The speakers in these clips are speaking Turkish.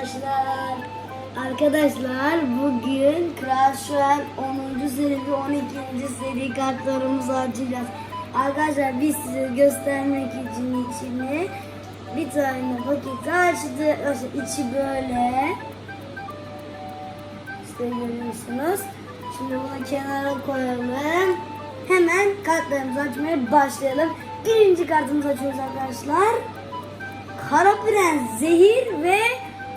arkadaşlar. Arkadaşlar bugün Crash Royale 10. seri ve 12. seri kartlarımızı açacağız. Arkadaşlar biz size göstermek için içini bir tane paket açtı. Arkadaşlar içi böyle. İşte görüyorsunuz. Şimdi bunu kenara koyalım. Hemen kartlarımızı açmaya başlayalım. Birinci kartımızı açıyoruz arkadaşlar. Kara Prens, Zehir ve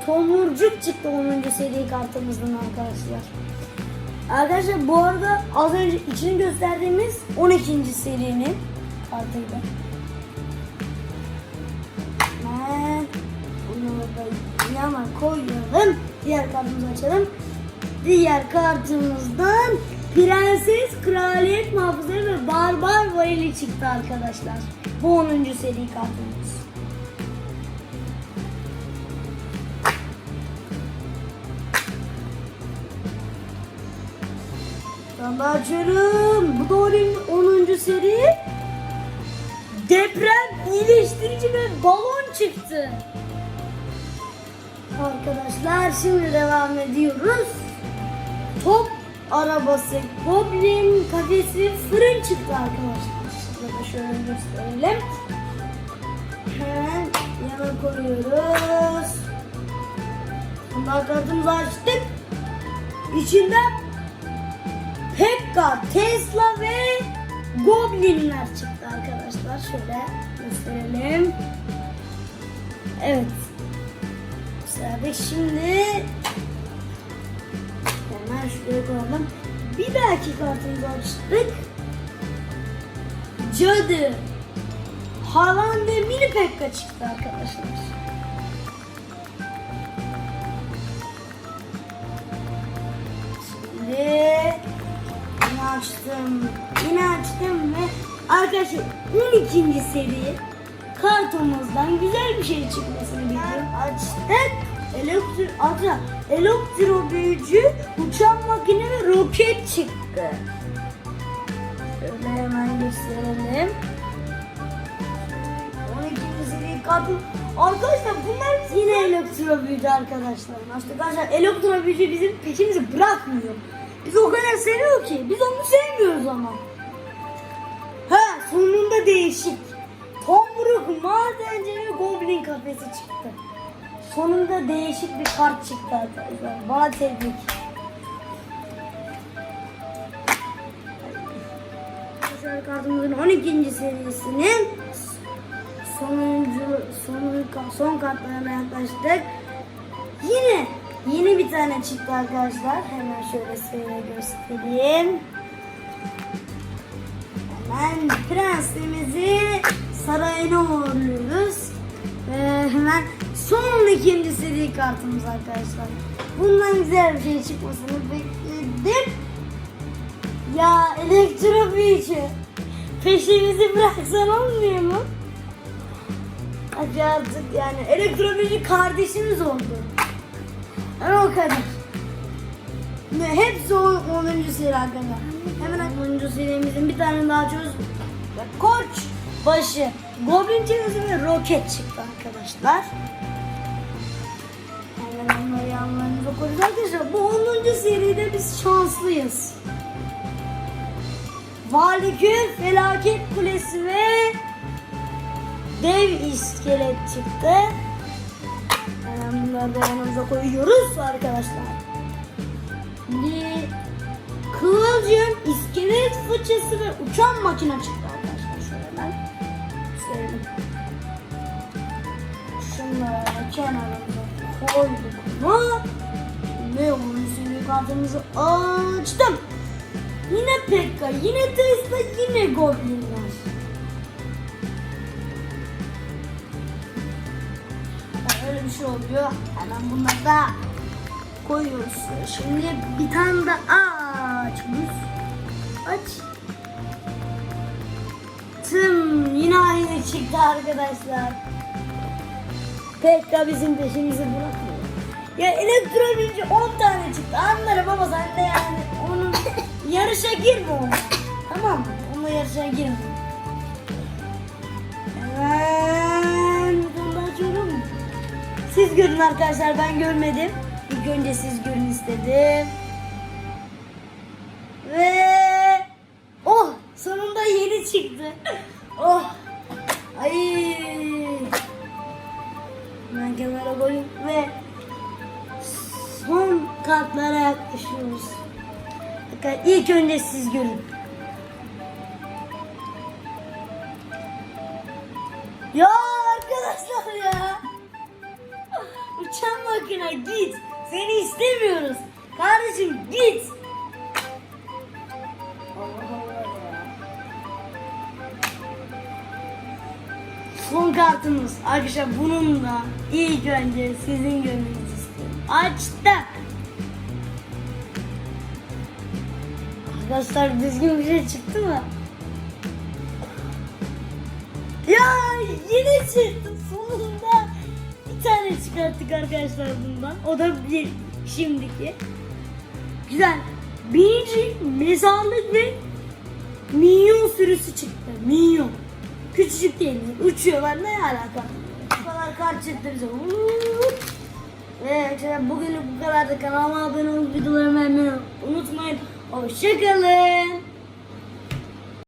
Tomurcuk çıktı 10. seri kartımızdan arkadaşlar. Arkadaşlar bu arada az önce içini gösterdiğimiz 12. serinin kartıydı. Hemen bunu da yana koyalım. Diğer kartımızı açalım. Diğer kartımızdan Prenses, Kraliyet Muhafızları ve Barbar Varili çıktı arkadaşlar. Bu 10. seri kartımız. Açıyorum. Bu da onun 10. seri. Deprem iyileştirici ve balon çıktı. Arkadaşlar şimdi devam ediyoruz. Top arabası, goblin kafesi, fırın çıktı arkadaşlar. Şurada da şöyle gösterelim. Hemen yana koyuyoruz. Bunlar kartımızı açtık. İçinden Pekka, Tesla ve Goblinler çıktı arkadaşlar. Şöyle gösterelim. Evet. Sırada şimdi hemen şuraya koyalım. Bir dahaki kartımızı açtık. Cadı, Halan ve Mini Pekka çıktı arkadaşlar. Arkadaşlar 12. seri kartomuzdan güzel bir şey çıkmasını bekliyorum. Açtık. Elektro, adı, elektro büyücü, uçan makine ve roket çıktı. Şöyle hemen gösterelim. 12. seri kartım. Arkadaşlar bunlar yine elektro büyücü arkadaşlar. Arkadaşlar elektro büyücü bizim peşimizi bırakmıyor. Biz o kadar seviyor ki. Biz onu sevmiyoruz ama. Değişik. Tomruk, madenci ve goblin kafesi çıktı. Sonunda değişik bir kart çıktı arkadaşlar. Bana tebrik. Arkadaşlar kartımızın 12. serisinin sonuncu son, son kartlarına yaklaştık. Yine yeni bir tane çıktı arkadaşlar. Hemen şöyle size göstereyim. Hemen prensimizi sarayına uğurluyoruz. Ve hemen son ikinci seri kartımız arkadaşlar. Bundan güzel bir şey çıkmasını bekledim. Ya elektro büyücü. Peşimizi bıraksan olmuyor mu? Hadi artık yani elektro büyücü kardeşimiz oldu. Yani o kadar. Hepsi 10. seri arkadaşlar. Hemen 10. serimizin bir tane daha çöz. Koç başı. Goblin çevisi ve roket çıktı arkadaşlar. Hemen onları yanlarınıza koyacağız arkadaşlar. Bu 10. seride biz şanslıyız. Valikül Felaket Kulesi ve Dev iskelet çıktı. Hemen bunları da yanımıza koyuyoruz arkadaşlar. Kıvılcım, iskelet fıçısı ve uçan makine çıktı arkadaşlar. Şöyle ben söyleyeyim. Şunları kenarımıza koyduk mu? Ve onun sürü kartımızı açtım. Yine Pekka, yine Tesla, yine Goblinler. Öyle bir şey oluyor. Hemen bunları da koyuyoruz. Şimdi bir tane de açmış. Aç. Tım yine aynı çıktı arkadaşlar. Pekka bizim peşimizi bırakmıyor. Ya elektro bilinci 10 tane çıktı. Anlarım ama sen de yani onun yarışa girme ona. Tamam mı? Onunla yarışa girme. Hemen buradan da açıyorum. Siz görün arkadaşlar ben görmedim. İlk önce siz görün istedim. Ve oh sonunda yeni çıktı. Oh ay ben kenara koyayım ve son kartlara yaklaşıyoruz. Bakın ilk önce siz görün. Ya arkadaşlar ya. Uçan makine git. Seni istemiyoruz. Kardeşim git. Son kartımız. Arkadaşlar bunun da ilk önce sizin görmenizi istiyorum. Açtım. Arkadaşlar düzgün bir şey çıktı mı? Ya yine çıktı sonunda. Tane çıkarttık arkadaşlar bundan. O da bir şimdiki. Güzel. Birinci mezarlık ve minyon sürüsü çıktı. Minyon. Küçücük değil. Uçuyorlar ne alaka? Bu kadar kart çıktı bize. Arkadaşlar bugünlük bu kadar da kanalıma abone olup videolarımı beğenmeyi unutmayın. Hoşçakalın.